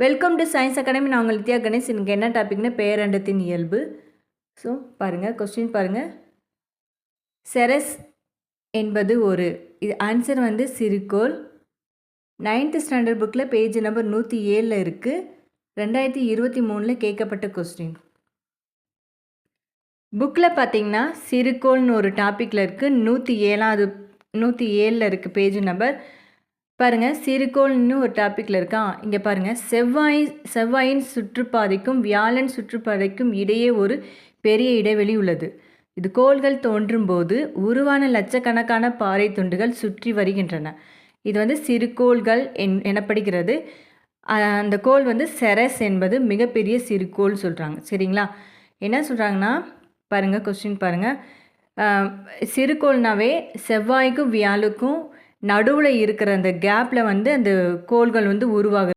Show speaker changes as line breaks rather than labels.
Welcome to science academy நான் உங்கள் நித்யா கணேஷ். எனக்கு என்ன டாபிக்னு பேரண்டத்தின் இயல்பு? ஸோ பாருங்கள் கொஸ்டின் பாருங்கள் செரஸ் என்பது ஒரு இது ஆன்சர் வந்து சிறுகோள். நைன்த்து ஸ்டாண்டர்ட் புக்கில் பேஜ் நம்பர் நூற்றி ஏழில் இருக்குது ரெண்டாயிரத்தி இருபத்தி மூணில் கேட்கப்பட்ட கொஸ்டின் புக்கில் பார்த்தீங்கன்னா சிறுகோள்னு ஒரு டாப்பிக்கில் இருக்குது நூற்றி ஏழாவது நூற்றி ஏழில் இருக்குது பேஜ் நம்பர் பாருங்கள் சிறுகோள்னு ஒரு டாப்பிக்கில் இருக்கான் இங்கே பாருங்கள் செவ்வாய் செவ்வாயின் சுற்றுப்பாதைக்கும் வியாழன் சுற்றுப்பாதைக்கும் இடையே ஒரு பெரிய இடைவெளி உள்ளது. இது கோள்கள் தோன்றும் போது உருவான லட்சக்கணக்கான பாறை துண்டுகள் சுற்றி வருகின்றன. இது வந்து சிறுகோள்கள் என் எனப்படுகிறது. அந்த கோள் வந்து செரஸ் என்பது மிகப்பெரிய சிறுகோள் சொல்கிறாங்க சரிங்களா? என்ன சொல்கிறாங்கன்னா பாருங்கள் கொஸ்டின் பாருங்கள் சிறுகோள்னாவே செவ்வாய்க்கும் வியாழுக்கும் நடுவில் இருக்கிற அந்த கேப்பில் வந்து அந்த கோள்கள் வந்து உருவாகுது.